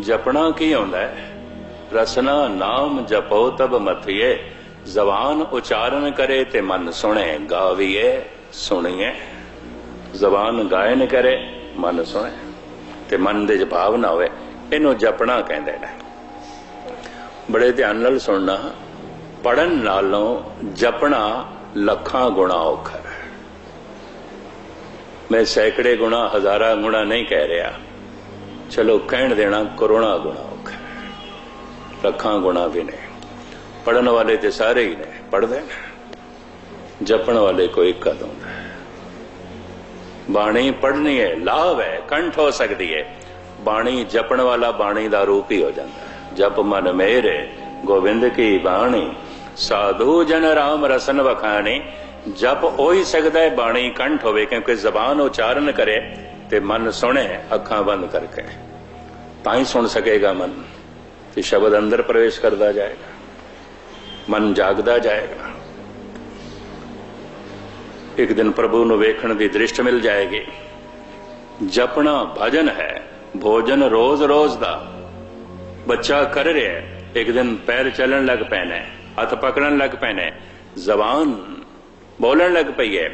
ਜਪਣਾ ਕੀ ਆਉਂਦਾ ਹੈ? ਰਸਨਾ ਨਾਮ ਜਪੋ ਤਬ ਮਥਿਏ, ਜ਼ਬਾਨ ਉਚਾਰਨ ਕਰੇ ਤੇ ਮਨ ਸੁਣੇ, ਗਾਵੀਏ, ਸੁਣੀਏ। ਜ਼ਬਾਨ ਗਾਇਨ ਕਰੇ, ਮਨ ਸੁਣੇ ਤੇ ਮਨ ਦੇ ਚ ਭਾਵ ਨਾ ਹੋਵੇ। ਇਹਨੂੰ ਜਪਣਾ ਕਹਿੰਦੇ ਨੇ। ਬੜੇ ਧਿਆਨ ਨਾਲ ਸੁਣਨਾ। ਪੜਨ ਨਾਲੋਂ ਜਪਣਾ ਲੱਖਾਂ ਗੁਣਾ ਔਖਾ ਹੈ। ਮੈਂ ਸੈਂਕੜੇ ਗੁਣਾ, ਹਜ਼ਾਰਾਂ ਗੁਣਾ ਨਹੀਂ ਕਹਿ ਰਿਹਾ। ਚਲੋ ਕਹਿਣ ਦੇਣਾ ਕਰੋਨਾ ਗੁਣਾ ਔਖਾ ਲੱਖਾਂ ਗੁਣਾ ਵੀ ਨੇ ਪੜਨ ਵਾਲੇ ਤੇ ਸਾਰੇ ਹੀ ਨੇ ਪੜਦੇ ਨੇ। ਜਪਣ ਵਾਲੇ ਕੋਈ ਇੱਕ ਕਦ ਹੁੰਦਾ ਹੈ। ਬਾਣੀ ਪੜਨੀ ਹੈ, ਲਾਭ ਹੈ, ਕੰਠ ਹੋ ਸਕਦੀ ਹੈ। ਬਾਣੀ ਜਪਣ ਵਾਲਾ ਬਾਣੀ ਦਾ ਰੂਪ ਹੀ ਹੋ ਜਾਂਦਾ ਹੈ। ਜਪ ਮਨ ਮੇਰੇ, ਗੋਬਿੰਦ ਕੀ ਬਾਣੀ? ਸਾਧੂ ਜਨ ਰਾਮ ਰਸਨ ਵਖਾਣੀ। ਜਪ ਹੋ ਸਕਦਾ ਹੈ, ਬਾਣੀ ਕੰਠ ਹੋਵੇ, ਕਿਉਂਕਿ ਜ਼ਬਾਨ ਉਚਾਰਨ ਕਰੇ। ਤੇ ਮਨ ਸੁਣੇ, ਅੱਖਾਂ ਬੰਦ ਕਰਕੇ। ਤਾਂ ਹੀ ਸੁਣ ਸਕੇਗਾ ਮਨ ਤੇ ਸ਼ਬਦ ਅੰਦਰ ਪ੍ਰਵੇਸ਼ ਕਰਦਾ ਜਾਏਗਾ। ਮਨ ਜਾਗਦਾ ਜਾਏਗਾ। ਇੱਕ ਦਿਨ ਪ੍ਰਭੂ ਨੂੰ ਵੇਖਣ ਦੀ ਦ੍ਰਿਸ਼ਟ ਮਿਲ ਜਾਏਗੀ। ਜਪਣਾ ਭਜਨ ਹੈ, ਭੋਜਨ ਰੋਜ਼-ਰੋਜ਼ ਦਾ। ਬੱਚਾ ਕਰ ਰਿਹਾ ਹੈ, ਇੱਕ ਦਿਨ ਪੈਰ ਚੱਲਣ ਲੱਗ ਪੈਣਾ ਹੱਥ ਪਕੜਨ ਲੱਗ ਪੈਣਾ ਜ਼ਬਾਨ ਬੋਲਣ ਲੱਗ ਪਈ ਹੈ।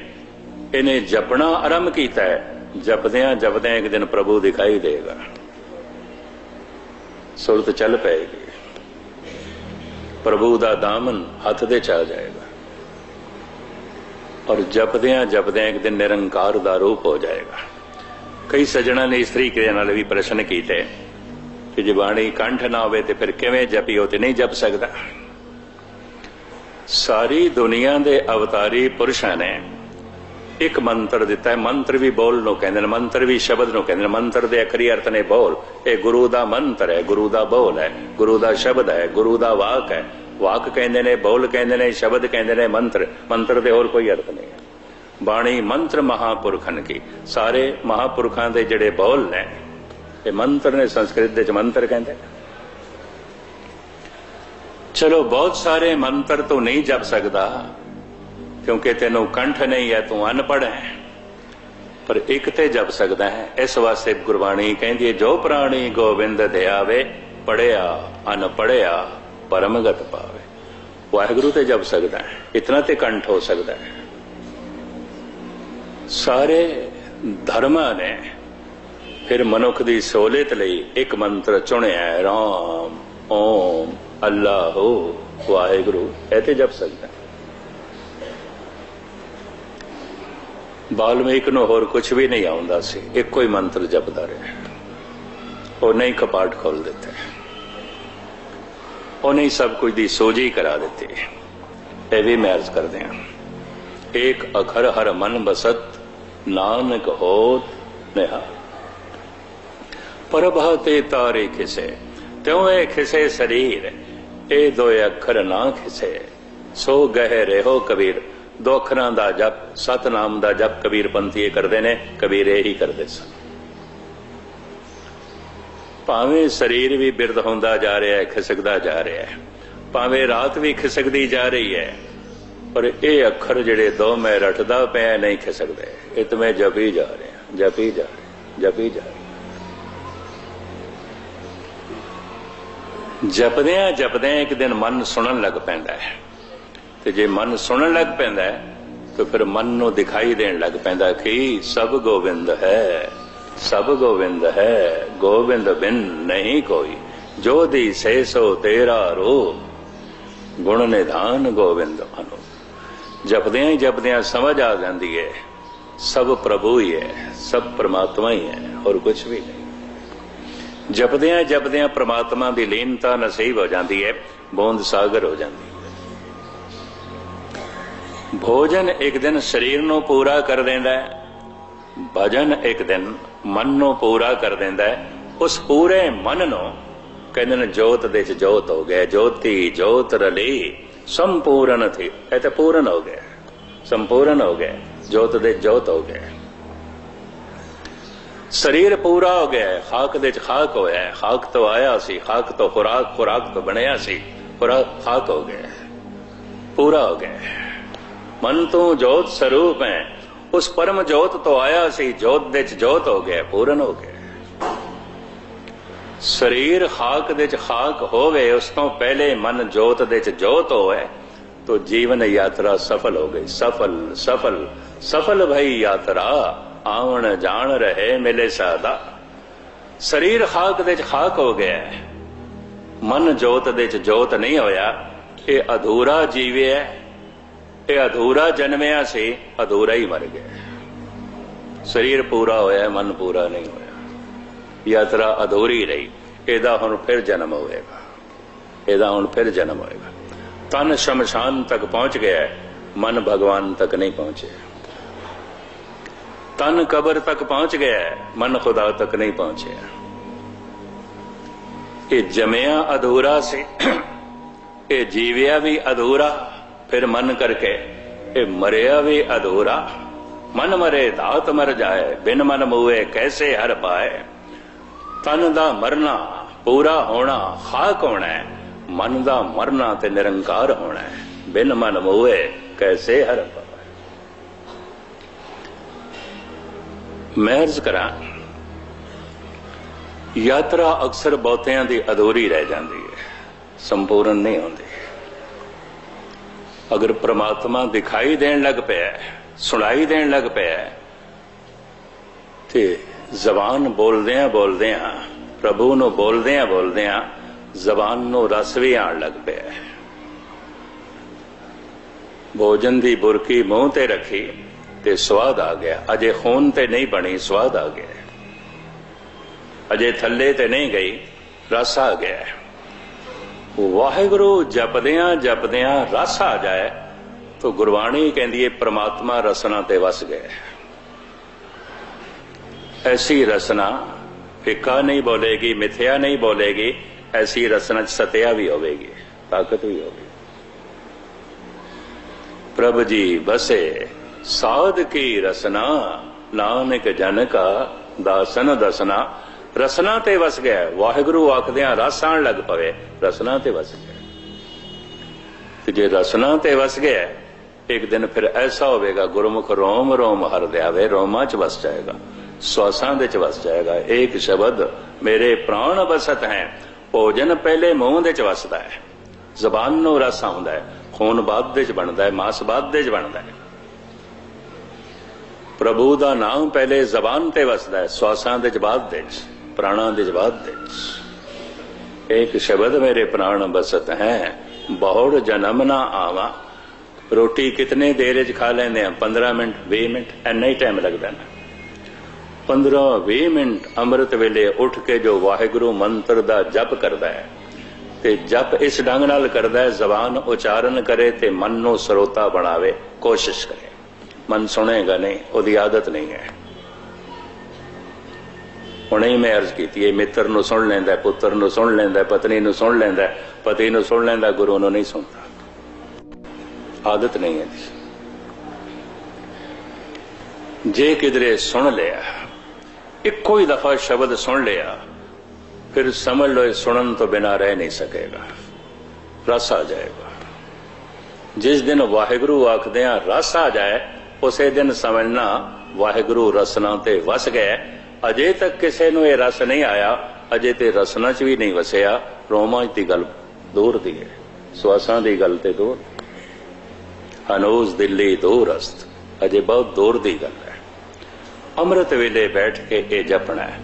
ਇਹਨੇ ਜਪਣਾ ਆਰੰਭ ਕੀਤਾ ਹੈ। ਜਪਦਿਆਂ ਜਪਦਿਆਂ ਇੱਕ ਦਿਨ ਪ੍ਰਭੂ ਦਿਖਾਈ ਦੇਗਾ। ਸੁਰਤ ਚੱਲ ਪਏਗੀ। ਪ੍ਰਭੂ ਦਾ ਦਾਮਨ ਹੱਥ ਦੇ ਚੱਲ ਜਾਏਗਾ। ਔਰ ਜਪਦਿਆਂ ਜਪਦਿਆਂ ਇੱਕ ਦਿਨ ਨਿਰੰਕਾਰ ਦਾ ਰੂਪ ਹੋ ਜਾਏਗਾ। ਕਈ ਸੱਜਣਾ ਨੇ ਇਸ ਤਰੀਕੇ ਨਾਲ ਵੀ ਪ੍ਰਸ਼ਨ ਕੀਤੇ ਕਿ ਜੇ ਬਾਣੀ ਕੰਠ ਨਾ ਹੋਵੇ ਤੇ ਫਿਰ ਕਿਵੇਂ ਜਪੀਓ ਤੇ ਨਹੀਂ ਜਪ ਸਕਦਾ। ਸਾਰੀ ਦੁਨੀਆ ਦੇ ਅਵਤਾਰੀ ਪੁਰਸ਼ਾਂ ਨੇ ਇੱਕ ਮੰਤਰ ਦਿੱਤਾ ਹੈ, ਮੰਤਰ ਵੀ ਬੋਲ ਨੂੰ ਕਹਿੰਦੇ ਨੇ, ਮੰਤਰ ਵੀ ਸ਼ਬਦ ਨੂੰ ਕਹਿੰਦੇ ਨੇ, ਮੰਤਰ ਦੇ ਅਖਰੀ ਅਰਥ ਨੇ ਬੋਲ। ਇਹ ਗੁਰੂ ਦਾ ਮੰਤਰ ਹੈ, ਗੁਰੂ ਦਾ ਬੋਲ ਹੈ, ਗੁਰੂ ਦਾ ਸ਼ਬਦ ਹੈ, ਗੁਰੂ ਦਾ ਵਾਕ ਹੈ। ਵਾਕ ਕਹਿੰਦੇ ਨੇ, ਬੋਲ ਕਹਿੰਦੇ ਨੇ, ਸ਼ਬਦ ਕਹਿੰਦੇ ਨੇ, ਮੰਤਰ ਮੰਤਰ ਦੇ ਹੋਰ ਕੋਈ ਅਰਥ ਨਹੀਂ ਹੈ। ਬਾਣੀ ਮੰਤਰ ਮਹਾਪੁਰਖਨ ਕੀ? ਸਾਰੇ ਮਹਾਪੁਰਖਾਂ ਦੇ ਜਿਹੜੇ ਬੋਲ ਨੇ, ਇਹ ਮੰਤਰ ਨੇ ਸੰਸਕ੍ਰਿਤ ਦੇ ਚ ਮੰਤਰ ਕਹਿੰਦੇ ਨੇ। ਚਲੋ, ਬਹੁਤ ਸਾਰੇ ਮੰਤਰ ਤੋਂ ਨਹੀਂ ਜਪ ਸਕਦਾ। ਕਿਉਂਕਿ ਤੈਨੂੰ ਕੰਠ ਨਹੀਂ ਹੈ, ਤੂੰ ਅਨਪੜ੍ਹ ਹੈ। ਪਰ ਇੱਕ ਤੇ ਜਪ ਸਕਦਾ ਹੈ। ਇਸ ਵਾਸਤੇ ਗੁਰਬਾਣੀ ਕਹਿੰਦੀ ਹੈ, ਜੋ ਪ੍ਰਾਣੀ ਗੋਬਿੰਦ ਧਿਆਵੇ ਪੜਿਆ ਅਨਪੜਿਆ ਪਰਮਗਤ ਪਾਵੇ। ਵਾਹਿਗੁਰੂ ਤੇ ਜਪ ਸਕਦਾ ਹੈ। ਇਤਨਾ ਤੇ ਕੰਠ ਹੋ ਸਕਦਾ ਹੈ। ਸਾਰੇ ਧਰਮਾਂ ਨੇ ਫਿਰ ਮਨੁੱਖ ਦੀ ਸਹੂਲਤ ਲਈ ਇੱਕ ਮੰਤਰ ਚੁਣਿਆ ਹੈ, ਰਾਮ, ਓਮ, ਅੱਲਾਹੂ, ਵਾਹਿਗੁਰੂ। ਇਹ ਤੇ ਜਪ ਸਕਦਾ ਹੈ। ਬਾਲਮੀਕ ਨੂੰ ਹੋਰ ਕੁਝ ਵੀ ਨਹੀਂ ਆਉਂਦਾ ਸੀ, ਇੱਕੋ ਹੀ ਮੰਤਰ ਜਪਦਾ ਰਿਹਾ। ਉਹ ਨਹੀਂ ਕਪਾਟ ਖੋਲ ਦਿੱਤਾ। ਉਹਨੇ ਹੀ ਸਭ ਕੁਝ ਦੀ ਸੋਝੀ ਕਰਾ ਦਿੱਤੀ। ਇਹ ਵੀ ਮੈਂ ਅਰਜ਼ ਕਰਦੇ ਹਾਂ। ਇੱਕ ਅਖਰ ਹਰ ਮਨ ਬਸਤ, ਨਾਨਕ ਹੋਤ ਨਿਹਾਲ। ਪ੍ਰਭਾ ਤੇ ਤਾਰੇ ਖਿਸੇ, ਤਿਉ ਇਹ ਖਿਸੇ ਸਰੀਰ, ਇਹ ਦੋ ਅੱਖਰ ਨਾ ਖਿਸੇ। ਸੋ ਗਹਿ ਰਹੋ ਕਬੀਰ ਦੋ ਅੱਖਰਾਂ ਦਾ ਜਪ, ਸਤਨਾਮ ਦਾ ਜਪ ਕਬੀਰ ਪੰਥੀ ਇਹ ਕਰਦੇ ਨੇ, ਕਬੀਰ ਇਹ ਹੀ ਕਰਦੇ ਸਨ। ਭਾਵੇਂ ਸਰੀਰ ਵੀ ਬਿਰਦ ਹੁੰਦਾ ਜਾ ਰਿਹਾ ਹੈ, ਖਿਸਕਦਾ ਜਾ ਰਿਹਾ ਹੈ, ਭਾਵੇਂ ਰਾਤ ਵੀ ਖਿਸਕਦੀ ਜਾ ਰਹੀ ਹੈ, ਪਰ ਇਹ ਅੱਖਰ ਜਿਹੜੇ ਦੋ ਮੈਂ ਰਟਦਾ ਪਿਆ ਨਹੀਂ ਖਿਸਕਦੇ। ਇਹ ਤਾਂ ਮੈਂ ਜਪੀ ਜਾ ਰਿਹਾ, ਜਪੀ ਜਾ ਰਿਹਾ, ਜਪੀ ਜਾ ਰਿਹਾ। ਜਪਦਿਆਂ ਜਪਦਿਆਂ ਇੱਕ ਦਿਨ ਮਨ ਸੁਣਨ ਲੱਗ ਪੈਂਦਾ ਹੈ। ਤੇ ਜੇ ਮਨ ਸੁਣਨ ਲੱਗ ਪੈਂਦਾ ਹੈ, ਤਾਂ ਫਿਰ ਮਨ ਨੂੰ ਦਿਖਾਈ ਦੇਣ ਲੱਗ ਪੈਂਦਾ ਕਿ ਸਭ ਗੋਬਿੰਦ ਹੈ, ਸਭ ਗੋਬਿੰਦ ਹੈ ਗੋਬਿੰਦ ਬਿਨ ਨਹੀਂ ਕੋਈ, ਜੋ ਦੀ ਸੇ ਸੋ ਤੇਰਾ ਰੋ ਗੁਣ ਨਿਧਾਨ ਗੋਬਿੰਦ ਮਨੋ। ਜਪਦਿਆਂ ਹੀ ਜਪਦਿਆਂ ਸਮਝ ਆ ਜਾਂਦੀ ਹੈ, ਸਭ ਪ੍ਰਭੂ ਹੀ ਹੈ, ਸਭ ਪ੍ਰਮਾਤਮਾ ਹੀ ਹੈ, ਹੋਰ ਕੁਝ ਵੀ ਨਹੀਂ। ਜਪਦਿਆਂ ਜਪਦਿਆਂ ਪ੍ਰਮਾਤਮਾ ਦੀ ਲੀਨਤਾ ਨਸੀਬ ਹੋ ਜਾਂਦੀ ਹੈ, ਬੋਂਦ ਸਾਗਰ ਹੋ ਜਾਂਦੀ ਹੈ। ਭੋਜਨ ਇੱਕ ਦਿਨ ਸਰੀਰ ਨੂੰ ਪੂਰਾ ਕਰ ਦਿੰਦਾ ਹੈ, ਭਜਨ ਇੱਕ ਦਿਨ ਮਨ ਨੂੰ ਪੂਰਾ ਕਰ ਦਿੰਦਾ ਹੈ, ਉਸ ਪੂਰੇ ਮਨ ਨੂੰ ਕਹਿੰਦੇ ਨੇ ਜੋਤ ਦੇ ਚ ਜੋਤ ਹੋ ਗਿਆ, ਜੋਤੀ, ਜੋਤ ਰਲੀ, ਸੰਪੂਰਨ ਥੀ, ਇਹ ਤਾਂ ਪੂਰਨ ਹੋ ਗਿਆ, ਸੰਪੂਰਨ ਹੋ ਗਿਆ, ਜੋਤ ਦੇ ਜੋਤ ਹੋ ਗਿਆ। ਸਰੀਰ ਪੂਰਾ ਹੋ ਗਿਆ, ਖਾਕ ਦੇ ਚ ਖਾਕ ਹੋਇਆ ਹੈ ਖਾਕ ਤੋਂ ਆਇਆ ਸੀ, ਖਾਕ ਤੋਂ ਖੁਰਾਕ ਖੁਰਾਕ ਤੋਂ ਬਣਿਆ ਸੀ ਖੁਰਾਕ ਖਾਕ ਹੋ ਗਿਆ, ਪੂਰਾ ਹੋ ਗਿਆ। ਮਨ ਤੋਂ ਜੋਤ ਸਰੂਪ ਹੈ। ਉਸ ਪਰਮ ਜੋਤ ਤੋਂ ਆਇਆ ਸੀ, ਜੋਤ ਦੇ ਚ ਜੋਤ ਹੋ ਗਿਆ, ਪੂਰਨ ਹੋ ਗਿਆ। ਸਰੀਰ ਖਾਕ ਦੇ ਚ ਖਾਕ ਹੋਵੇ, ਉਸ ਤੋਂ ਪਹਿਲੇ ਮਨ ਜੋਤ ਦੇ ਚ ਜੋਤ ਹੋਵੇ, ਤੋ ਜੀਵਨ ਯਾਤਰਾ ਸਫਲ ਹੋ ਗਈ। ਸਫਲ ਸਫਲ ਸਫਲ ਭਈ ਯਾਤਰਾ, ਆਵਣ ਜਾਣ ਰਹੇ ਮਿਲੇ ਸਾਦਾ। ਸਰੀਰ ਖਾਕ ਦੇ ਚ ਖਾਕ ਹੋ ਗਿਆ। ਮਨ ਜੋਤ ਦੇ ਚ ਜੋਤ ਨਹੀਂ ਹੋਇਆ। ਇਹ ਅਧੂਰਾ ਜੀਵਿਆ ਇਹ ਅਧੂਰਾ ਜਨਮਿਆ ਸੀ, ਅਧੂਰਾ ਹੀ ਮਰ ਗਿਆ। ਸਰੀਰ ਪੂਰਾ ਹੋਇਆ, ਮਨ ਪੂਰਾ ਨਹੀਂ ਹੋਇਆ। ਯਾਤਰਾ ਅਧੂਰੀ ਰਹੀ। ਇਹਦਾ ਹੁਣ ਫਿਰ ਜਨਮ ਹੋਵੇਗਾ ਇਹਦਾ ਹੁਣ ਫਿਰ ਜਨਮ ਹੋਏਗਾ। ਤਨ ਸ਼ਮਸ਼ਾਨ ਤੱਕ ਪਹੁੰਚ ਗਿਆ ਮਨ ਭਗਵਾਨ ਤੱਕ ਨਹੀਂ ਪਹੁੰਚਿਆ। ਤਨ ਕਬਰ ਤੱਕ ਪਹੁੰਚ ਗਿਆ ਮਨ ਖੁਦਾ ਤੱਕ ਨਹੀਂ ਪਹੁੰਚਿਆ। ਇਹ ਜਮਿਆ ਅਧੂਰਾ ਸੀ। ਇਹ ਜੀਵਿਆ ਵੀ ਅਧੂਰਾ। ਫਿਰ ਮਨ ਕਰਕੇ, ਇਹ ਮਰਿਆ ਵੀ ਅਧੂਰਾ। ਮਨ ਮਰੇ ਦਾਤ ਮਰ ਜਾਏ, ਬਿਨ ਮਨ ਮੂਏ ਕੈਸੇ ਹਰ ਪਾਏ। ਤਨ ਦਾ ਮਰਨਾ ਪੂਰਾ ਹੋਣਾ ਖਾਕ ਹੋਣਾ ਮਨ ਦਾ ਮਰਨਾ ਤੇ ਨਿਰੰਕਾਰ ਹੋਣਾ ਬਿਨ ਮਨ ਮੂਏ ਕੈਸੇ ਹਰ ਪਾਏ। ਮੈਂ ਅਰਜ਼ ਕਰਾਂ, ਯਾਤਰਾ ਅਕਸਰ ਬਹੁਤਿਆਂ ਦੀ ਅਧੂਰੀ ਰਹਿ ਜਾਂਦੀ ਹੈ, ਸੰਪੂਰਨ ਨਹੀਂ ਹੁੰਦੀ। ਅਗਰ ਪ੍ਰਮਾਤਮਾ ਦਿਖਾਈ ਦੇਣ ਲੱਗ ਪਿਆ ਸੁਣਾਈ ਦੇਣ ਲੱਗ ਪਿਆ ਤੇ ਜ਼ਬਾਨ ਬੋਲਦਿਆਂ ਬੋਲਦਿਆਂ, ਪ੍ਰਭੂ ਨੂੰ ਬੋਲਦਿਆਂ ਬੋਲਦਿਆਂ ਜ਼ਬਾਨ ਨੂੰ ਰਸ ਵੀ ਆਣ ਲੱਗ ਪਿਆ ਭੋਜਨ ਦੀ ਬੁਰਕੀ ਮੂੰਹ ਤੇ ਰੱਖੀ ਤੇ ਸਵਾਦ ਆ ਗਿਆ। ਅਜੇ ਖੂਨ ਤੇ ਨਹੀਂ ਬਣੀ, ਸਵਾਦ ਆ ਗਿਆ ਅਜੇ ਥੱਲੇ ਤੇ ਨਹੀਂ ਗਈ, ਰਸ ਆ ਗਿਆ ਵਾਹਿਗੁਰੂ ਜਪਦਿਆਂ ਜਪਦਿਆਂ ਰਸ ਆ ਜਾਏ, ਤਾਂ ਗੁਰਬਾਣੀ ਕਹਿੰਦੀ ਹੈ ਪ੍ਰਮਾਤਮਾ ਰਸਨਾ ਤੇ ਵਸ ਗਏ। ਐਸੀ ਰਸਨਾ ਫਿੱਕਾ ਨਹੀਂ ਬੋਲੇਗੀ, ਮਿਥਿਆ ਨਹੀਂ ਬੋਲੇਗੀ, ਐਸੀ ਰਸਨਾ ਚ ਸਤਿਆ ਵੀ ਹੋਵੇਗੀ, ਤਾਕਤ ਵੀ ਹੋਵੇਗੀ। ਪ੍ਰਭ ਜੀ ਬਸੇ ਸਾਧ ਕੀ ਰਸਨਾ, ਨਾਨਕ ਜਨ ਕਾ ਦਾਸਨ ਦਸਨਾ ਰਸਨਾ ਤੇ ਵਸ ਗਿਆ। ਵਾਹਿਗੁਰੂ ਆਖਦਿਆਂ ਰਸ ਆਣ ਲੱਗ ਪਵੇ, ਰਸਨਾ ਤੇ ਵਸ ਗਿਆ। ਤੇ ਜੇ ਰਸਨਾ ਤੇ ਵਸ ਗਿਆ, ਇੱਕ ਦਿਨ ਫਿਰ ਐਸਾ ਹੋਵੇਗਾ, ਗੁਰਮੁਖ ਰੋਮ ਰੋਮ ਹਰ ਦਿਆਵੇ, ਰੋਮਾਂ ਚ ਵਸ ਜਾਏਗਾ, ਸਵਾਸਾਂ ਦੇ ਚ ਵਸ ਜਾਏਗਾ। ਇੱਕ ਸ਼ਬਦ, ਮੇਰੇ ਪ੍ਰਾਣ ਵਸਤ ਹੈ, ਭੋਜਨ ਪਹਿਲੇ ਮੂੰਹ ਦੇ ਚ ਵਸਦਾ ਹੈ। ਜ਼ਬਾਨ ਨੂੰ ਰਸ ਆਉਂਦਾ ਹੈ, ਖੂਨ ਬਾਅਦ ਦੇ ਚ ਬਣਦਾ ਹੈ, ਮਾਸ ਬਾਦ ਦੇ ਚ ਬਣਦਾ ਹੈ। ਪ੍ਰਭੂ ਦਾ ਨਾਮ ਪਹਿਲੇ ਜ਼ਬਾਨ ਤੇ ਵਸਦਾ ਹੈ, ਸਵਾਸਾਂ ਦੇ ਚ ਜਵਾਬ ਦੇ ਚ। ਪ੍ਰਾਣਾਂ ਦੇ ਜਵਾਬ ਦੇ ਇੱਕ ਸ਼ਬਦ ਮੇਰੇ ਪ੍ਰਾਣ ਬਸਤ ਹੈ ਬਹੁੜ ਜਨਮ ਨਾ ਆਵਾ ਰੋਟੀ ਕਿਤਨੇ ਦੇਰ ਚ ਖਾ ਲੈਂਦੇ ਆ 15 ਮਿੰਟ 20 ਮਿੰਟ ਐਨਾ ਹੀ ਟਾਈਮ ਲੱਗਦਾ ਨਾ 15 20 ਮਿੰਟ ਅੰਮ੍ਰਿਤ ਵੇਲੇ ਉੱਠ ਕੇ ਜੋ ਵਾਹਿਗੁਰੂ ਮੰਤਰ ਦਾ ਜਪ ਕਰਦਾ ਹੈ ਤੇ ਜਪ ਇਸ ਢੰਗ ਨਾਲ ਕਰਦਾ ਹੈ ਜ਼ਬਾਨ ਉਚਾਰਨ ਕਰੇ ਤੇ ਮਨ ਨੂੰ ਸਰੋਤਾ ਬਣਾਵੇ ਕੋਸ਼ਿਸ਼ ਕਰੇ ਮਨ ਸੁਣੇਗਾ ਨਹੀਂ ਉਹਦੀ ਆਦਤ ਨਹੀਂ ਹੈ ਹੁਣੇ ਹੀ ਮੈਂ ਅਰਜ਼ ਕੀਤੀ ਹੈ, ਮਿੱਤਰ ਨੂੰ ਸੁਣ ਲੈਂਦਾ ਪੁੱਤਰ ਨੂੰ ਸੁਣ ਲੈਂਦਾ ਪਤਨੀ ਨੂੰ ਸੁਣ ਲੈਂਦਾ ਪਤੀ ਨੂੰ ਸੁਣ ਲੈਂਦਾ ਗੁਰੂ ਨੂੰ ਨਹੀਂ ਸੁਣਦਾ। ਆਦਤ ਨਹੀਂ ਹੈ ਜੇ ਕਿਧਰੇ ਸੁਣ ਲਿਆ, ਇੱਕੋ ਹੀ ਦਫਾ ਸ਼ਬਦ ਸੁਣ ਲਿਆ, ਫਿਰ ਸਮਝ ਲਓ ਸੁਣਨ ਤੋਂ ਬਿਨਾ ਰਹਿ ਨਹੀਂ ਸਕੇਗਾ, ਰਸ ਆ ਜਾਏਗਾ। ਜਿਸ ਦਿਨ ਵਾਹਿਗੁਰੂ ਆਖਦੇ ਆ ਰਸ ਆ ਜਾਏ, ਉਸੇ ਦਿਨ ਸਮਝਣਾ ਵਾਹਿਗੁਰੂ ਰਸਨਾ ਤੇ ਵਸ ਗਏ ਅਜੇ ਤੱਕ ਕਿਸੇ ਨੂੰ ਇਹ ਰਸ ਨਹੀਂ ਆਇਆ, ਅਜੇ ਤੇ ਰਸਨਾ 'ਚ ਵੀ ਨਹੀਂ ਵਸਿਆ। ਰੋਮਾਂ 'ਚ ਦੀ ਗੱਲ ਦੂਰ ਦੀ ਹੈ। ਸਵਾਸਾਂ ਦੀ ਗੱਲ ਤੇ ਦੂਰ। ਅਨੋਜ਼ ਦਿੱਲੀ ਦੂਰ ਅਸਤ। ਅਜੇ ਬਹੁਤ ਦੂਰ ਦੀ ਗੱਲ ਹੈ। ਅੰਮ੍ਰਿਤ ਵੇਲੇ ਬੈਠ ਕੇ ਇਹ ਜਪਣਾ ਹੈ।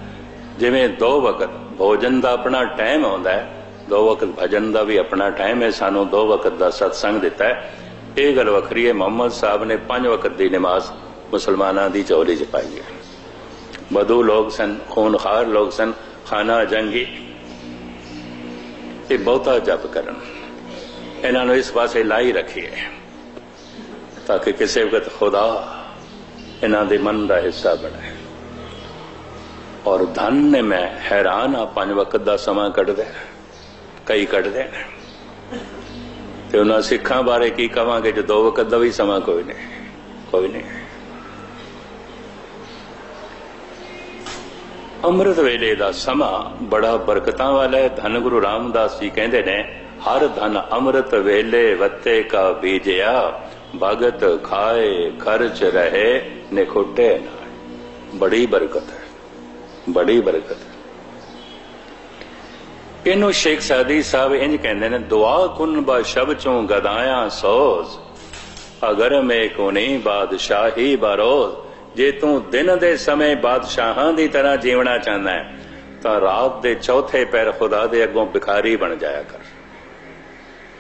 ਜਿਵੇਂ ਦੋ ਵਕਤ ਭੋਜਨ ਦਾ ਆਪਣਾ ਟਾਈਮ ਆਉਂਦਾ ਹੈ, ਦੋ ਵਕਤ ਭਜਨ ਦਾ ਵੀ ਆਪਣਾ ਟਾਈਮ ਹੈ, ਸਾਨੂੰ ਦੋ ਵਕਤ ਦਾ ਸਤਸੰਗ ਦਿੱਤਾ ਹੈ। ਇਹ ਗੱਲ ਵੱਖਰੀ ਹੈ। ਮੁਹੰਮਦ ਸਾਹਿਬ ਨੇ ਪੰਜ ਵਕਤ ਦੀ ਨਮਾਜ਼ ਮੁਸਲਮਾਨਾਂ ਦੀ ਚੌਲੀ ਚ ਪਾਈ ਹੈ। ਬਦੂ ਲੋਕ ਸਨ ਖੂਨਖਾਰ ਲੋਕ ਸਨ ਖਾਨਾ ਜੰਗੀ ਇਹ ਬਹੁਤਾ ਜਪ ਕਰਨ ਇਹਨਾਂ ਨੂੰ ਇਸ ਪਾਸੇ ਲਾਈ ਰੱਖੀਏ ਤਾਂ ਕਿ ਕਿਸੇ ਵਕਤ ਖੁਦਾ ਇਹਨਾਂ ਦੇ ਮਨ ਦਾ ਹਿੱਸਾ ਬਣੇ ਔਰ ਧਨ ਨੇ ਮੈਂ ਹੈਰਾਨ ਆ ਪੰਜ ਵਕਤ ਦਾ ਸਮਾਂ ਕੱਢਦੇ ਕਈ ਕੱਢਦੇ ਨੇ ਤੇ ਉਹਨਾਂ ਸਿੱਖਾਂ ਬਾਰੇ ਕੀ ਕਵਾਂਗੇ ਜੇ ਦੋ ਵਕਤ ਦਾ ਵੀ ਸਮਾਂ ਕੋਈ ਨਹੀਂ ਕੋਈ ਨਹੀਂ ਅੰਮ੍ਰਿਤ ਵੇਲੇ ਦਾ ਸਮਾਂ ਬੜਾ ਬਰਕਤਾਂ ਵਾਲਾ ਹੈ। ਧੰਨ ਗੁਰੂ ਰਾਮਦਾਸ ਜੀ ਕਹਿੰਦੇ ਨੇ, ਹਰ ਧਨ ਅੰਮ੍ਰਿਤ ਵੇਲੇ ਵੱਤੇ ਕਾ ਬੀਜਿਆ, ਭਗਤ ਖਾਏ ਖਰਚ ਰਹੇ ਨਿਖੁੱਟੇ ਨਾ ਬੜੀ ਬਰਕਤ ਹੈ, ਬੜੀ ਬਰਕਤ ਹੈ। ਇਹਨੂੰ ਸ਼ੇਖ ਸਾਦੀ ਸਾਹਿਬ ਇੰਜ ਕਹਿੰਦੇ ਨੇ, ਦੁਆ ਕੁਨ ਬਾ ਸ਼ਬ ਚੋਂ ਗਦਾਇਆ ਸੋਜ਼, ਅਗਰ ਮੈਂ ਕੋਨੀ ਬਾਦਸ਼ਾਹੀ ਬਰੋਜ਼। ਜੇ ਤੂੰ ਦਿਨ ਦੇ ਸਮੇਂ ਬਾਦਸ਼ਾਹਾਂ ਦੀ ਤਰ੍ਹਾਂ ਜੀਵਣਾ ਚਾਹੁੰਦਾ ਹੈ, ਤਾਂ ਰਾਤ ਦੇ ਚੌਥੇ ਪੈਰ ਖੁਦਾ ਦੇ ਅੱਗੋਂ ਭਿਖਾਰੀ ਬਣ ਜਾਇਆ ਕਰ।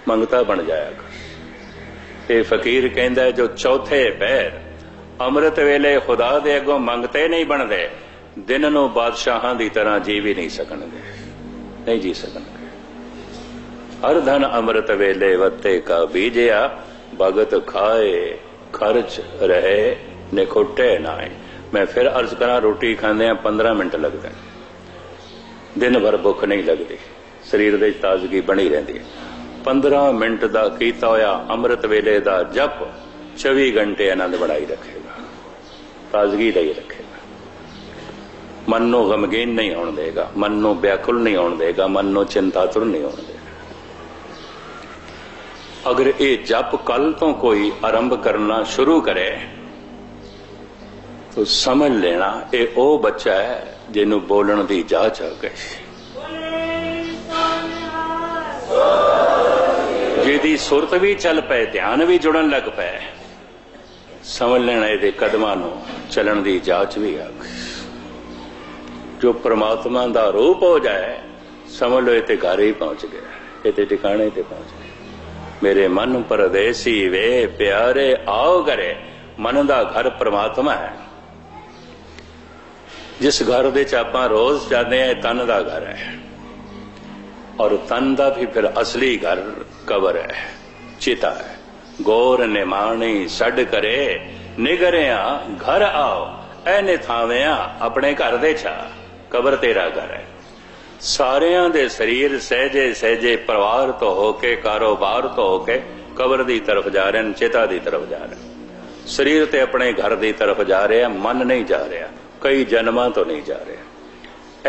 ਮੰਗਤਾ ਬਣ ਜਾਇਆ ਕਰ। ਇਹ ਫਕੀਰ ਕਹਿੰਦਾ ਜੋ ਚੌਥੇ ਪੈਰ ਅੰਮ੍ਰਿਤ ਵੇਲੇ ਖੁਦਾ ਦੇ ਅੱਗੋਂ ਮੰਗਤੇ ਨਹੀਂ ਬਣਦੇ, ਦਿਨ ਨੂੰ ਬਾਦਸ਼ਾਹਾਂ ਦੀ ਤਰ੍ਹਾਂ ਜੀ ਵੀ ਨਹੀਂ ਸਕਣਗੇ। ਨਹੀਂ ਜੀ ਸਕਣਗੇ। ਹਰ ਧਨ ਅੰਮ੍ਰਿਤ ਵੇਲੇ ਵੱਤੇ ਕਾ ਬੀਜਿਆ, ਭਗਤ ਖਾਏ ਖਰਚ ਰਹੇ ਨਿਖੁੱਟੇ ਨਾਏ। ਮੈਂ ਫਿਰ ਅਰਜ਼ ਕਰਾਂ ਰੋਟੀ ਖਾਂਦੇ ਆ 15 ਮਿੰਟ ਲੱਗਦੇ। ਦਿਨ ਭਰ ਭੁੱਖ ਨਹੀਂ ਲੱਗਦੀ। ਸਰੀਰ ਦੇ ਵਿੱਚ ਤਾਜ਼ਗੀ ਬਣੀ ਰਹਿੰਦੀ ਹੈ। 15 ਮਿੰਟ ਦਾ ਕੀਤਾ ਹੋਇਆ ਅੰਮ੍ਰਿਤ ਵੇਲੇ ਦਾ ਜਪ 24 ਘੰਟੇ ਆਨੰਦ ਬਣਾਈ ਰੱਖੇਗਾ। ਤਾਜ਼ਗੀ ਲਈ ਰੱਖੇਗਾ। ਮਨ ਨੂੰ ਗਮਗੀਨ ਨਹੀਂ ਹੋਣ ਦੇਗਾ। ਮਨ ਨੂੰ ਬਿਆਕੁਲ ਨਹੀਂ ਹੋਣ ਦੇਗਾ। ਮਨ ਨੂੰ ਚਿੰਤਾਤੁਰ ਨਹੀਂ ਹੋਣ ਦੇਗਾ। ਅਗਰ ਇਹ ਜਪ ਕੱਲ ਤੋਂ ਕੋਈ ਆਰੰਭ ਕਰਨਾ ਸ਼ੁਰੂ ਕਰੇ ਤਾਂ ਸਮਝ ਲੈਣਾ, ਇਹ ਉਹ ਬੱਚਾ ਹੈ ਜਿਹਨੂੰ ਬੋਲਣ ਦੀ ਜਾਚ ਆ ਗਈ ਜਿਹਦੀ ਸੁਰਤ ਵੀ ਚੱਲ ਪਏ, ਧਿਆਨ ਵੀ ਜੁੜਨ ਲੱਗ ਪਏ, ਸਮਝ ਲੈਣਾ ਇਹਦੇ ਕਦਮਾਂ ਨੂੰ ਚੱਲਣ ਦੀ ਜਾਚ ਵੀ ਆ ਗਈ ਜੋ ਪ੍ਰਮਾਤਮਾ ਦਾ ਰੂਪ ਹੋ ਜਾਏ, ਸਮਝ ਲਓ ਇਹ ਤੇ ਘਰ ਹੀ ਪਹੁੰਚ ਗਿਆ, ਇਹ ਤੇ ਟਿਕਾਣੇ ਤੇ ਪਹੁੰਚ ਗਿਆ। ਮੇਰੇ ਮਨ ਪਰਦੇਸੀ ਵੇ, ਪਿਆਰੇ ਆਓ ਘਰੇ, ਮਨ ਦਾ ਘਰ ਪ੍ਰਮਾਤਮਾ ਹੈ। ਜਿਸ ਘਰ ਦੇ ਚ ਆਪਾਂ ਰੋਜ਼ ਜਾਂਦੇ ਆ ਤਨ ਦਾ ਘਰ ਹੈ। ਔਰ ਤਨ ਦਾ ਵੀ ਫਿਰ ਅਸਲੀ ਘਰ ਕਬਰ ਹੈ, ਚਿਤਾ ਹੈ। ਗੋਰ ਨਿਮਾਣੀ ਛੱਡ ਕਰੇ, ਨਿਗਰਿਆ ਘਰ ਆਓ ਐਨੇ ਥਾਵਿਆਂ ਆਪਣੇ ਘਰ ਦੇ ਛਾ, ਕਬਰ ਤੇਰਾ ਘਰ ਹੈ। ਸਾਰਿਆਂ ਦੇ ਸਰੀਰ ਸਹਿਜੇ ਸਹਿਜੇ ਪਰਿਵਾਰ ਤੋਂ ਹੋ ਕੇ, ਕਾਰੋਬਾਰ ਤੋਂ ਹੋ ਕੇ ਕਬਰ ਦੀ ਤਰਫ ਜਾ ਰਹੇ ਨੇ ਚਿਤਾ ਦੀ ਤਰਫ ਜਾ ਰਹੇ ਸਰੀਰ ਤੇ ਆਪਣੇ ਘਰ ਦੀ ਤਰਫ ਜਾ ਰਿਹਾ, ਮਨ ਨਹੀਂ ਜਾ ਰਿਹਾ। ਕਈ ਜਨਮਾਂ ਤੋਂ ਨਹੀਂ ਜਾ ਰਹੇ।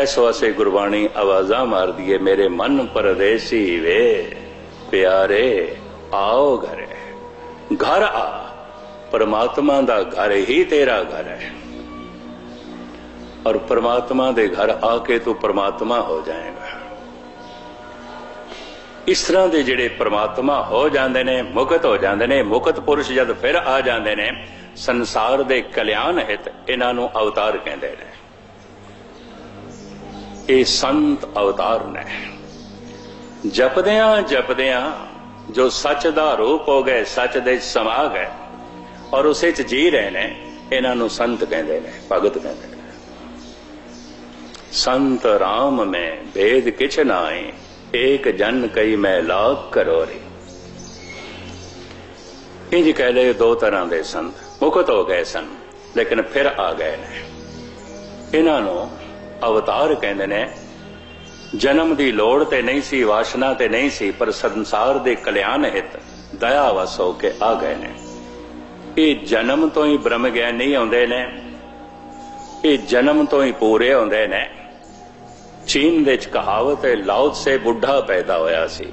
ਇਸ ਵਾਸਤੇ ਗੁਰਬਾਣੀ ਆਵਾਜ਼ਾਂ ਮਾਰਦੀ ਏ, ਮੇਰੇ ਮਨ ਪਰਦੇਸੀ ਵੇ, ਪਿਆਰੇ, ਆਓ ਘਰੇ ਘਰ ਆ, ਪਰਮਾਤਮਾ ਦਾ ਘਰ ਹੀ ਤੇਰਾ ਘਰ ਹੈ। ਔਰ ਪਰਮਾਤਮਾ ਦੇ ਘਰ ਆ ਕੇ ਤੂੰ ਪਰਮਾਤਮਾ ਹੋ ਜਾਏਗਾ। ਇਸ ਤਰ੍ਹਾਂ ਦੇ ਜਿਹੜੇ ਪ੍ਰਮਾਤਮਾ ਹੋ ਜਾਂਦੇ ਨੇ, ਮੁਕਤ ਹੋ ਜਾਂਦੇ ਨੇ, ਮੁਕਤ ਪੁਰਸ਼ ਜਦ ਫਿਰ ਆ ਜਾਂਦੇ ਨੇ, ਸੰਸਾਰ ਦੇ ਕਲਿਆਣ ਹਿਤ ਇਹਨਾਂ ਨੂੰ ਅਵਤਾਰ ਕਹਿੰਦੇ ਨੇ। ਇਹ ਸੰਤ ਅਵਤਾਰ ਨੇ। ਜਪਦਿਆਂ ਜਪਦਿਆਂ ਜੋ ਸੱਚ ਦਾ ਰੂਪ ਹੋ ਗਏ, ਸੱਚ ਦੇ ਵਿੱਚ ਸਮਾ ਗਏ ਔਰ ਉਸੇ ਚ ਜੀ ਰਹੇ ਨੇ, ਇਹਨਾਂ ਨੂੰ ਸੰਤ ਕਹਿੰਦੇ ਨੇ, ਭਗਤ ਕਹਿੰਦੇ ਨੇ। ਸੰਤ ਰਾਮ ਮੈਂ, ਭੇਦ ਕਿਛ ਨਾਏ ਏਕ ਜਨ ਕਈ ਮੈਂ ਲਾਗ ਕਰੋਰੀ। ਇੰਜ ਕਹਿ ਲਏ ਦੋ ਤਰ੍ਹਾਂ ਦੇ ਸੰਤ, ਮੁਕਤ ਹੋ ਗਏ ਸਨ, ਲੇਕਿਨ ਫਿਰ ਆ ਗਏ ਨੇ। ਇਹਨਾਂ ਨੂੰ ਅਵਤਾਰ ਕਹਿੰਦੇ ਨੇ, ਜਨਮ ਦੀ ਲੋੜ ਤੇ ਨਹੀਂ ਸੀ, ਵਾਸ਼ਨਾ ਤੇ ਨਹੀਂ ਸੀ, ਪਰ ਸੰਸਾਰ ਦੇ ਕਲਿਆਣ ਹਿਤ, ਦਇਆ ਵਸ ਹੋ ਕੇ ਆ ਗਏ ਨੇ। ਇਹ ਜਨਮ ਤੋਂ ਹੀ ਬ੍ਰਹਮ ਗਿਆਨ ਨਹੀਂ ਆਉਂਦੇ ਨੇ, ਇਹ ਜਨਮ ਤੋਂ ਹੀ ਪੂਰੇ ਹੁੰਦੇ ਨੇ। ਚੀਨ ਦੇ ਵਿੱਚ ਕਹਾਵਤ ਹੈ, ਲਾਓ ਸੇ ਬੁੱਢਾ ਪੈਦਾ ਹੋਇਆ ਸੀ।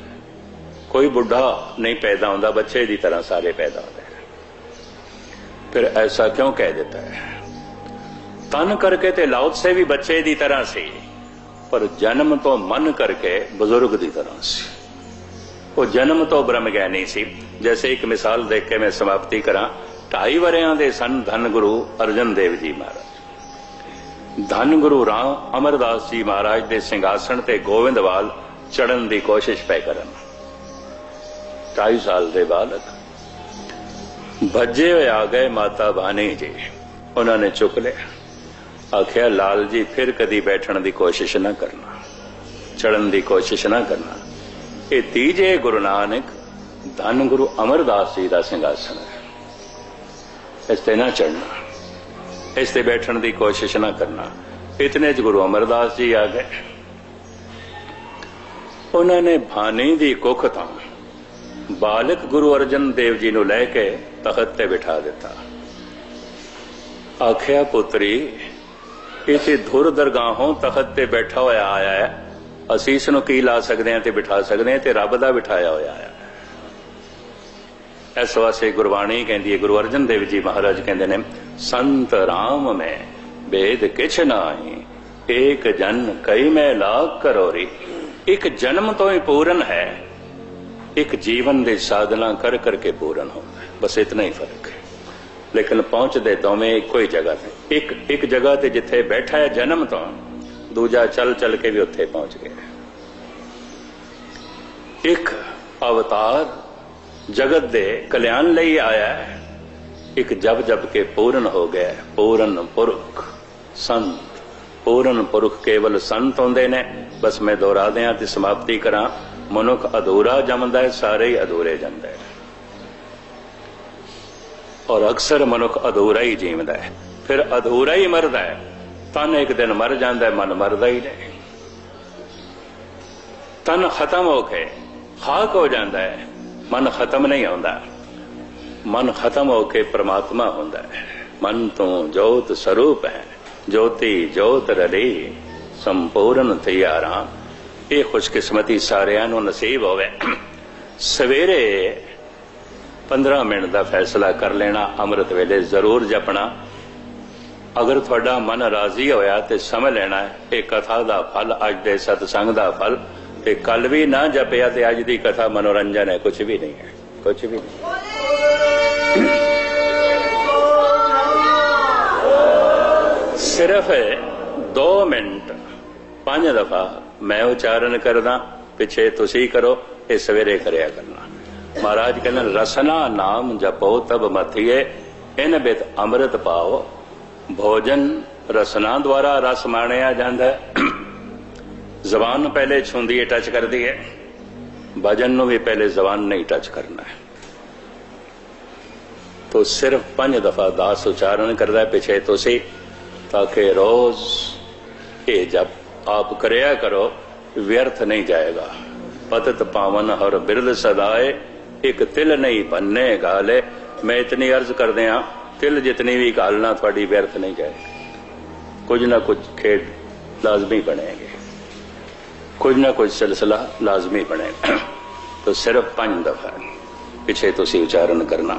ਕੋਈ ਬੁੱਢਾ ਨਹੀਂ ਪੈਦਾ ਹੁੰਦਾ, ਬੱਚੇ ਦੀ ਤਰ੍ਹਾਂ ਸਾਰੇ ਪੈਦਾ ਹੁੰਦੇ ਫਿਰ ਐਸਾ ਕਿਉਂ ਕਹਿ ਦਿੱਤਾ ਹੈ? ਤਨ ਕਰਕੇ ਤੇ ਲਾਓ ਸੇ ਵੀ ਬੱਚੇ ਦੀ ਤਰ੍ਹਾਂ ਸੀ, ਪਰ ਜਨਮ ਤੋਂ ਮਨ ਕਰਕੇ ਬਜ਼ੁਰਗ ਦੀ ਤਰ੍ਹਾਂ ਸੀ। ਉਹ ਜਨਮ ਤੋਂ ਬ੍ਰਹਮ ਗਿਆਨੀ ਸੀ। ਜੈਸੇ ਇੱਕ ਮਿਸਾਲ ਦੇਖ ਕੇ ਮੈਂ ਸਮਾਪਤੀ ਕਰਾਂ, ਢਾਈ ਵਰਿਆਂ ਦੇ ਸਨ ਧੰਨ ਗੁਰੂ ਅਰਜਨ ਦੇਵ ਜੀ ਮਹਾਰਾਜ। ਧੰਨ ਗੁਰੂ ਰਾਮ ਅਮਰਦਾਸ ਜੀ ਮਹਾਰਾਜ ਦੇ ਸਿੰਘਾਸਣ ਤੇ ਗੋਵਿੰਦਵਾਲ ਚੜਨ ਦੀ ਕੋਸ਼ਿਸ਼ ਪੈ ਕਰਨ। 2.5 ਸਾਲ ਦੇ ਬਾਲਕ। ਭੱਜੇ ਹੋਏ ਆ ਗਏ ਮਾਤਾ ਬਾਣੀ ਜੀ। ਉਹਨਾਂ ਨੇ ਚੁੱਕ ਲਿਆ। ਆਖਿਆ, ਲਾਲ ਜੀ, ਫਿਰ ਕਦੀ ਬੈਠਣ ਦੀ ਕੋਸ਼ਿਸ਼ ਨਾ ਕਰਨਾ। ਚੜਨ ਦੀ ਕੋਸ਼ਿਸ਼ ਨਾ ਕਰਨਾ। ਇਹ ਤੀਜੇ ਗੁਰੂ ਨਾਨਕ ਧੰਨ ਗੁਰੂ ਅਮਰਦਾਸ ਜੀ ਦਾ ਸਿੰਘਾਸਣ ਹੈ। ਇਸ ਤੇ ਨਾ ਚੜਨਾ ਇਸ ਤੇ ਬੈਠਣ ਦੀ ਕੋਸ਼ਿਸ਼ ਨਾ ਕਰਨਾ। ਇਤਨੇ ਚ ਗੁਰੂ ਅਮਰਦਾਸ ਜੀ ਆ ਗਏ। ਉਹਨਾਂ ਨੇ ਭਾਨੀ ਦੀ ਕੁੱਖ ਤੋਂ ਬਾਲਕ ਗੁਰੂ ਅਰਜਨ ਦੇਵ ਜੀ ਨੂੰ ਲੈ ਕੇ ਤਖਤ ਤੇ ਬਿਠਾ ਦਿੱਤਾ। ਆਖਿਆ, ਪੁੱਤਰੀ ਇਸੇ ਧੁਰ ਦਰਗਾਹੋਂ ਤਖਤ ਤੇ ਬੈਠਾ ਹੋਇਆ ਆਇਆ ਹੈ। ਅਸੀਂ ਇਸ ਨੂੰ ਕੀ ਲਾ ਸਕਦੇ ਹਾਂ ਤੇ ਬਿਠਾ ਸਕਦੇ ਹਾਂ ਤੇ ਰੱਬ ਦਾ ਬਿਠਾਇਆ ਹੋਇਆ ਹੈ। ਇਸ ਵਾਸਤੇ ਗੁਰਬਾਣੀ ਕਹਿੰਦੀ ਹੈ, ਗੁਰੂ ਅਰਜਨ ਦੇਵ ਜੀ ਮਹਾਰਾਜ ਕਹਿੰਦੇ ਨੇ ਸੰਤ ਰਾਮ ਮੈਂ ਵੇਦ ਕਿਛ ਨਾਹੀ, ਏਕ ਜਨ ਕਈ ਮੈਂ ਲਾਗ ਕਰੋਰੀ। ਇੱਕ ਜਨਮ ਤੋਂ ਹੀ ਪੂਰਨ ਹੈ, ਇੱਕ ਜੀਵਨ ਦੇ ਸਾਧਨਾ ਕਰ ਕਰਕੇ ਪੂਰਨ ਹੋ। ਬਸ ਇਤਨਾ ਹੀ ਫ਼ਰਕ ਹੈ। ਲੇਕਿਨ ਪਹੁੰਚਦੇ ਦੋਵੇਂ ਇੱਕੋ ਹੀ ਜਗ੍ਹਾ ਤੇ। ਇੱਕ ਇੱਕ ਜਗ੍ਹਾ ਤੇ ਜਿੱਥੇ ਬੈਠਾ ਹੈ ਜਨਮ ਤੋਂ, ਦੂਜਾ ਚੱਲ ਚੱਲ ਕੇ ਵੀ ਉੱਥੇ ਪਹੁੰਚ ਗਿਆ ਇੱਕ ਅਵਤਾਰ ਜਗਤ ਦੇ ਕਲਿਆਣ ਲਈ ਆਇਆ ਹੈ। ਇੱਕ ਜਬ ਜਬ ਕੇ ਪੂਰਨ ਹੋ ਗਿਆ ਪੂਰਨ ਪੁਰਖ, ਸੰਤ। ਪੂਰਨ ਪੁਰਖ ਕੇਵਲ ਸੰਤ ਹੁੰਦੇ ਨੇ। ਬਸ ਮੈਂ ਦੁਹਰਾ ਦਿਆਂ ਤੇ ਸਮਾਪਤੀ ਕਰਾਂ। ਮਨੁੱਖ ਅਧੂਰਾ ਜੰਮਦਾ ਹੈ, ਸਾਰੇ ਹੀ ਅਧੂਰੇ ਜਾਂਦੇ ਨੇ। ਔਰ ਅਕਸਰ ਮਨੁੱਖ ਅਧੂਰਾ ਹੀ ਜੀਵਦਾ ਹੈ। ਫਿਰ ਅਧੂਰਾ ਹੀ ਮਰਦਾ ਹੈ। ਤਨ ਇੱਕ ਦਿਨ ਮਰ ਜਾਂਦਾ ਹੈ, ਮਨ ਮਰਦਾ ਹੀ ਨਹੀਂ। ਤਨ ਖਤਮ ਹੋ ਕੇ ਖਾਕ ਹੋ ਜਾਂਦਾ ਹੈ। ਮਨ ਖਤਮ ਨਹੀਂ ਹੁੰਦਾ। ਮਨ ਖਤਮ ਹੋ ਕੇ ਪ੍ਰਮਾਤਮਾ ਹੁੰਦਾ ਹੈ। ਮਨ ਤੋਂ ਜੋਤ ਸਰੂਪ ਹੈ। ਜੋਤੀ ਜੋਤ ਰਲੀ ਸੰਪੂਰਨ ਤਿਆਰਾ। ਇਹ ਖੁਸ਼ਕਿਸਮਤੀ ਸਾਰਿਆਂ ਨੂੰ ਨਸੀਬ ਹੋਵੇ। ਸਵੇਰੇ 15 ਮਿੰਟ ਦਾ ਫੈਸਲਾ ਕਰ ਲੈਣਾ, ਅੰਮ੍ਰਿਤ ਵੇਲੇ ਜ਼ਰੂਰ ਜਪਣਾ। ਅਗਰ ਤੁਹਾਡਾ ਮਨ ਰਾਜ਼ੀ ਹੋਇਆ ਤੇ ਸਮਝ ਲੈਣਾ ਇਹ ਕਥਾ ਦਾ ਫਲ ਅੱਜ ਦੇ ਸਤਸੰਗ ਦਾ ਫਲ। ਤੇ ਕੱਲ ਵੀ ਨਾ ਜਪਿਆ ਤੇ ਅੱਜ ਦੀ ਕਥਾ ਮਨੋਰੰਜਨ ਹੈ ਕੁਝ ਵੀ ਨਹੀਂ ਹੈ। ਕੁਝ ਵੀ ਨਹੀਂ। ਸਿਰਫ 2 ਮਿੰਟ। ਪੰਜ ਦਫਾ ਮੈਂ ਉਚਾਰਨ ਕਰਦਾ, ਪਿੱਛੇ ਤੁਸੀਂ ਕਰੋ, ਇਹ ਸਵੇਰੇ ਕਰਿਆ ਕਰਨਾ। ਮਹਾਰਾਜ ਕਹਿੰਦੇ ਰਸਨਾ ਨਾਮ ਜਪੋ, ਤਬ ਮਥੀਏ, ਇਨ ਬਿਤ ਅੰਮ੍ਰਿਤ ਪਾਓ। ਭੋਜਨ ਰਸਨਾ ਦੁਆਰਾ ਰਸ ਮਾਣਿਆ ਜਾਂਦਾ ਹੈ। ਜ਼ਬਾਨ ਨੂੰ ਪਹਿਲੇ ਛੁੰਦੀ ਹੈ ਟੱਚ ਕਰਦੀ ਹੈ। ਭਜਨ ਨੂੰ ਵੀ ਪਹਿਲੇ ਜ਼ਬਾਨ ਨਹੀਂ ਟੱਚ ਕਰਨਾ ਹੈ। ਤੋ ਸਿਰਫ ਪੰਜ ਦਫਾ ਦਾਸ ਉਚਾਰਨ ਕਰਦਾ ਹੈ ਪਿੱਛੇ ਤੁਸੀਂ ਤਾਂ ਕਿ ਰੋਜ਼ ਇਹ ਜਪ ਆਪ ਕਰਿਆ ਕਰੋ ਵਿਅਰਥ ਨਹੀਂ ਜਾਏਗਾ ਪਤਤ ਪਾਵਨ ਹਰ ਬਿਰਦ ਸਦਾਏ ਇੱਕ ਤਿਲ ਨਹੀਂ ਬੰਨੇ ਗਾਲੇ ਮੈਂ ਇਤਨੀ ਅਰਜ਼ ਕਰਦੇ ਆ ਤਿਲ ਜਿਤਨੀ ਵੀ ਗਾਲਣਾ ਤੁਹਾਡੀ ਵਿਅਰਥ ਨਹੀਂ ਜਾਏਗੀ ਕੁਝ ਨਾ ਕੁਝ ਖੇਡ ਲਾਜ਼ਮੀ ਬਣੇਗੇ ਕੁਝ ਨਾ ਕੁਝ ਸਿਲਸਿਲਾ ਲਾਜ਼ਮੀ ਬਣੇਗਾ तो सिर्फ पंज दफा पिछे तुसी उच्चारण करना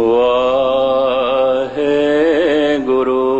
ਵਾਹਿਗੁਰੂ।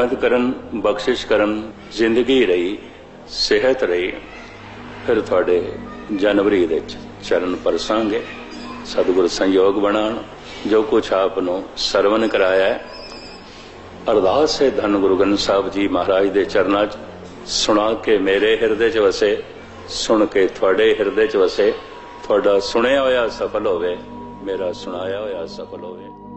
ਰਹਿਮਤ ਕਰਨ, ਬਖਸ਼ਿਸ਼ ਕਰਨ, ਜ਼ਿੰਦਗੀ ਰਹੀ, ਸਿਹਤ ਰਹੀ, ਫਿਰ ਤੁਹਾਡੇ ਜਨਵਰੀ ਦੇ ਚਰਨ ਪਰਸਾਂਗੇ। ਸਤਿਗੁਰ ਸੰਯੋਗ ਬਣਾਉਣ, ਜੋ ਕੁਛ ਆਪ ਨੂੰ ਸਰਵਨ ਕਰਾਇਆ ਅਰਦਾਸ ਹੈ ਧੰਨ ਗੁਰੂ ਗ੍ਰੰਥ ਸਾਹਿਬ ਜੀ ਮਹਾਰਾਜ ਦੇ ਚਰਨਾਂ 'ਚ, ਸੁਣਾ ਕੇ ਮੇਰੇ ਹਿਰਦੇ 'ਚ ਵਸੇ, ਸੁਣ ਕੇ ਤੁਹਾਡੇ ਹਿਰਦੇ 'ਚ ਵਸੇ। ਤੁਹਾਡਾ ਸੁਣਿਆ ਹੋਇਆ ਸਫਲ ਹੋਵੇ, ਮੇਰਾ ਸੁਣਾਇਆ ਹੋਇਆ ਸਫਲ ਹੋਵੇ।